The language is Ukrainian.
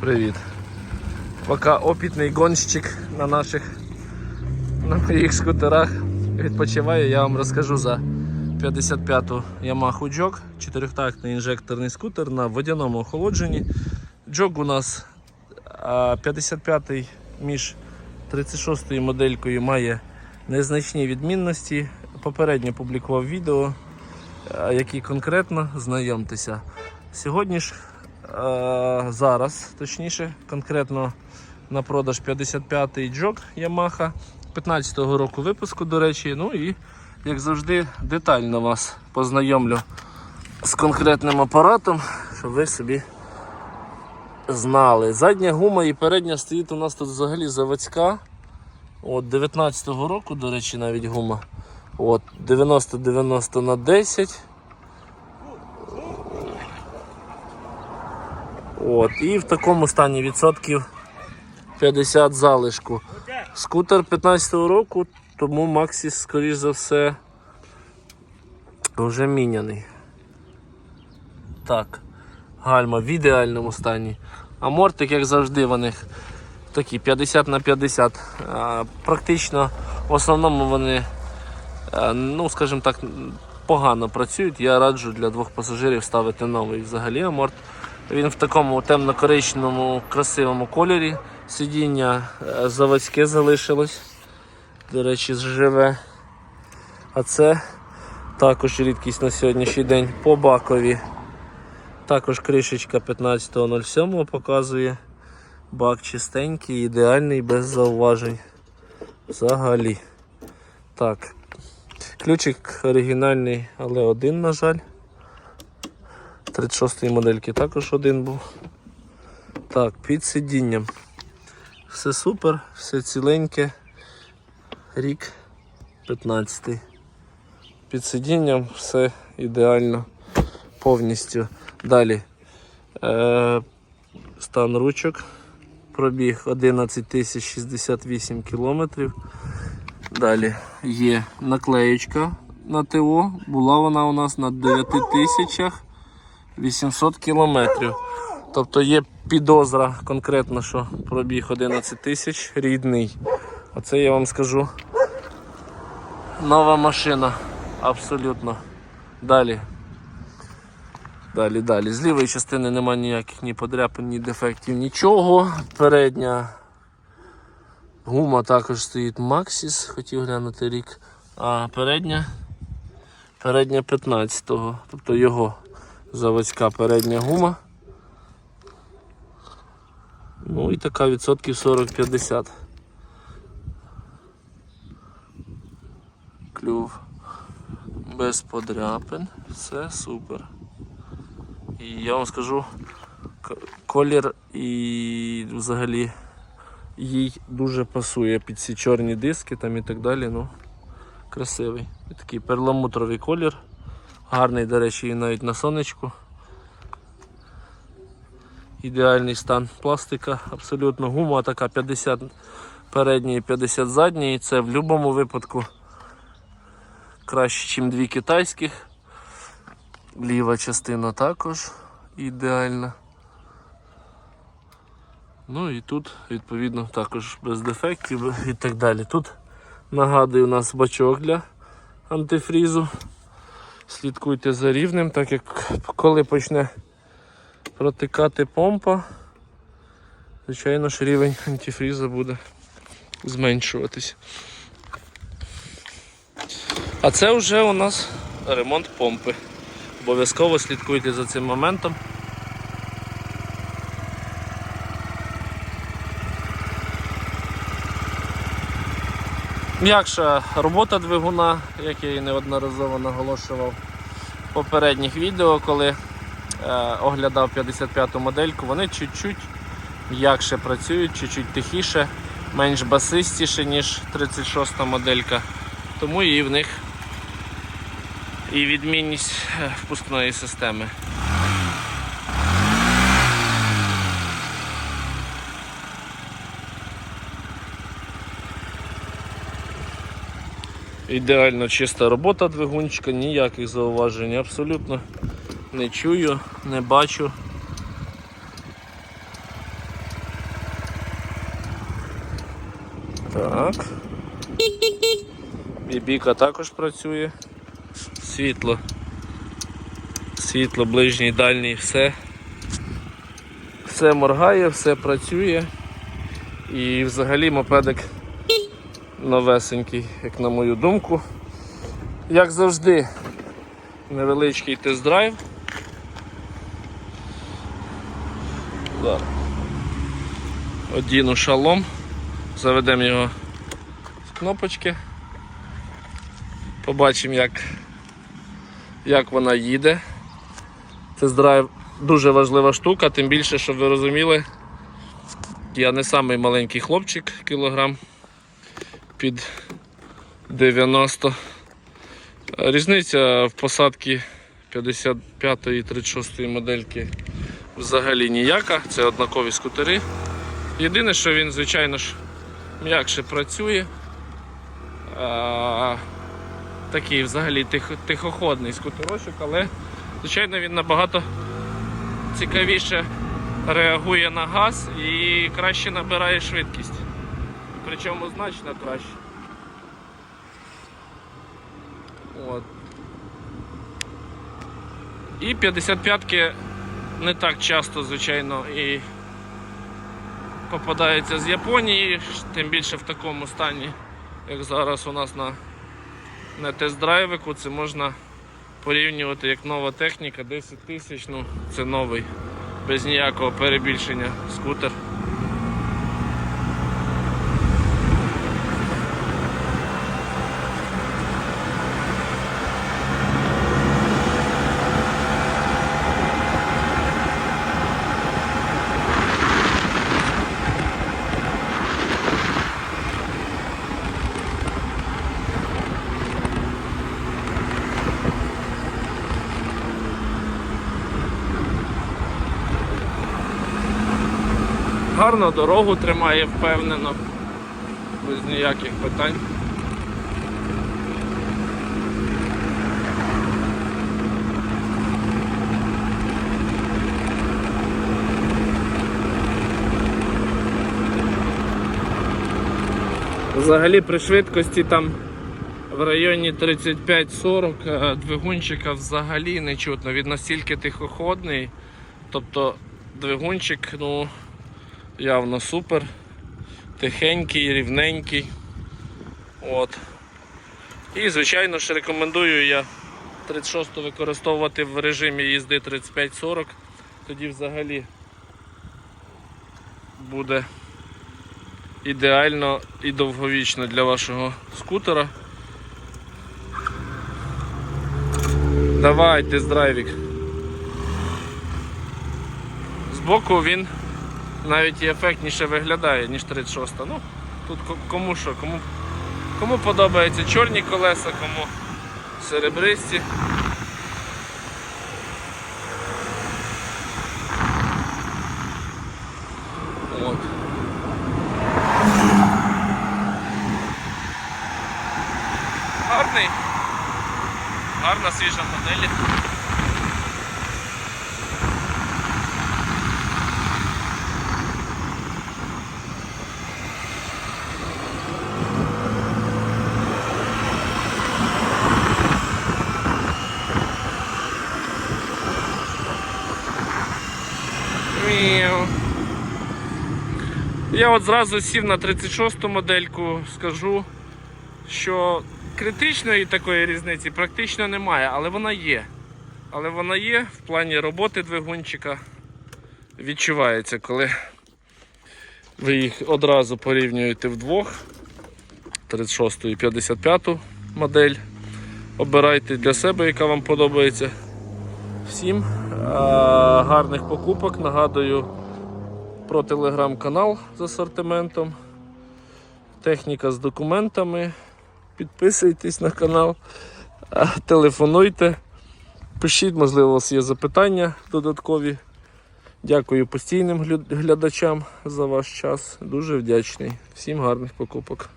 Привіт. Поки опитний гонщик на наших на моїх скутерах відпочиває, я вам розкажу за 55-ту Yamaha Jog, чотирьохтактний інжекторний скутер на водяному охолодженні. Jog у нас 55-й між 36-ю моделькою має незначні відмінності. Попередньо публікував відео, які конкретно знайомтеся. Сьогодні ж зараз, точніше, конкретно на продаж 55-й джок Yamaha 15-го року випуску, до речі. Ну і, як завжди, детально вас познайомлю з конкретним апаратом, щоб ви собі знали. Задня гума і передня стоїть у нас тут взагалі заводська. От 19-го року, до речі, навіть гума. От 90-90 на 10. От, і в такому стані відсотків 50 залишку. Скутер 15-го року, тому Максіс, скоріш за все, вже міняний. Так, гальма в ідеальному стані. А мортик, як завжди, в них такі 50 на 50. А, практично в основному вони, ну скажімо так, погано працюють. Я раджу для двох пасажирів ставити новий взагалі аморт. Він в такому темно-коричневому красивому кольорі. Сидіння е, заводське залишилось. До речі, живе. А це також рідкість на сьогоднішній день по бакові. Також кришечка 15.07 показує. Бак чистенький, ідеальний, без зауважень. Взагалі. Так. Ключик оригінальний, але один, на жаль. 36-ї модельки також один був. Так, під сидінням. Все супер, все ціленьке. Рік 15. Під сидінням все ідеально повністю. Далі е, стан ручок. Пробіг 11 тисяч 68 кілометрів. Далі є наклеєчка на ТО. Була вона у нас на 9 тисячах 800 кілометрів. Тобто є підозра конкретно, що пробіг 11 тисяч рідний. Оце я вам скажу. Нова машина. Абсолютно. Далі. Далі, далі. З лівої частини немає ніяких ні подряпин, ні дефектів, нічого. Передня гума також стоїть Maxis, хотів глянути рік. А передня передня 15-го, тобто його заводська передня гума. Ну і така відсотків 40-50. Клюв без подряпин, все супер. І я вам скажу, колір і взагалі їй дуже пасує під ці чорні диски там і так далі. Ну, красивий. І такий перламутровий колір. Гарний, до речі, навіть на сонечку. Ідеальний стан пластика, абсолютно гума така 50 передньої, 50 задньої. Це в будь-якому випадку краще, ніж дві китайських. Ліва частина також ідеальна. Ну і тут, відповідно, також без дефектів і так далі. Тут нагадую у нас бачок для антифрізу. Слідкуйте за рівнем, так як коли почне протикати помпа, звичайно ж рівень антифріза буде зменшуватись. А це вже у нас ремонт помпи. Обов'язково слідкуйте за цим моментом. М'якша робота двигуна, як я і неодноразово наголошував в попередніх відео, коли е, оглядав 55-ту модельку, вони чуть-чуть м'якше працюють, чуть-чуть тихіше, менш басистіше, ніж 36-та моделька. Тому і в них і відмінність е, впускної системи. Ідеально чиста робота двигунчика, ніяких зауважень абсолютно не чую, не бачу. Так. Бібіка також працює. Світло. Світло, ближній, дальній, все. Все моргає, все працює. І взагалі мопедик новесенький, як на мою думку. Як завжди, невеличкий тест-драйв. Одіну шалом, заведемо його з кнопочки. Побачимо, як, як вона їде. Тест-драйв дуже важлива штука, тим більше, щоб ви розуміли, я не самий маленький хлопчик, кілограм під 90. Різниця в посадці 55 і 36 модельки взагалі ніяка, це однакові скутери. Єдине, що він, звичайно ж, м'якше працює. А, такий взагалі тих, тихоходний скутерочок, але звичайно він набагато цікавіше реагує на газ і краще набирає швидкість. Причому значно краще. От. І 55-ки не так часто, звичайно, і попадаються з Японії, тим більше в такому стані, як зараз у нас на, на тест-драйвику, це можна порівнювати як нова техніка, 10 тисяч, ну це новий, без ніякого перебільшення скутер. Гарно дорогу тримає впевнено, без ніяких питань. Взагалі при швидкості там в районі 35-40 е, двигунчика взагалі не чутно. Він настільки тихоходний. Тобто двигунчик, ну, явно супер. Тихенький, рівненький. От. І, звичайно ж, рекомендую я 36 використовувати в режимі їзди 35-40. Тоді взагалі буде ідеально і довговічно для вашого скутера. Давай, тест-драйвік. Збоку він навіть і ефектніше виглядає, ніж 36. Ну, тут кому що, кому, кому подобаються чорні колеса, кому серебристі. Гарний. Гарна свіжа модель. Мяу. Я от зразу сів на 36-ту модельку, скажу, що критичної такої різниці практично немає, але вона є. Але вона є в плані роботи двигунчика. Відчувається, коли ви їх одразу порівнюєте вдвох. 36 і 55 модель. Обирайте для себе, яка вам подобається. Всім гарних покупок. Нагадую про телеграм-канал з асортиментом. Техніка з документами. Підписуйтесь на канал, телефонуйте, пишіть, можливо, у вас є запитання додаткові. Дякую постійним глядачам за ваш час. Дуже вдячний. Всім гарних покупок.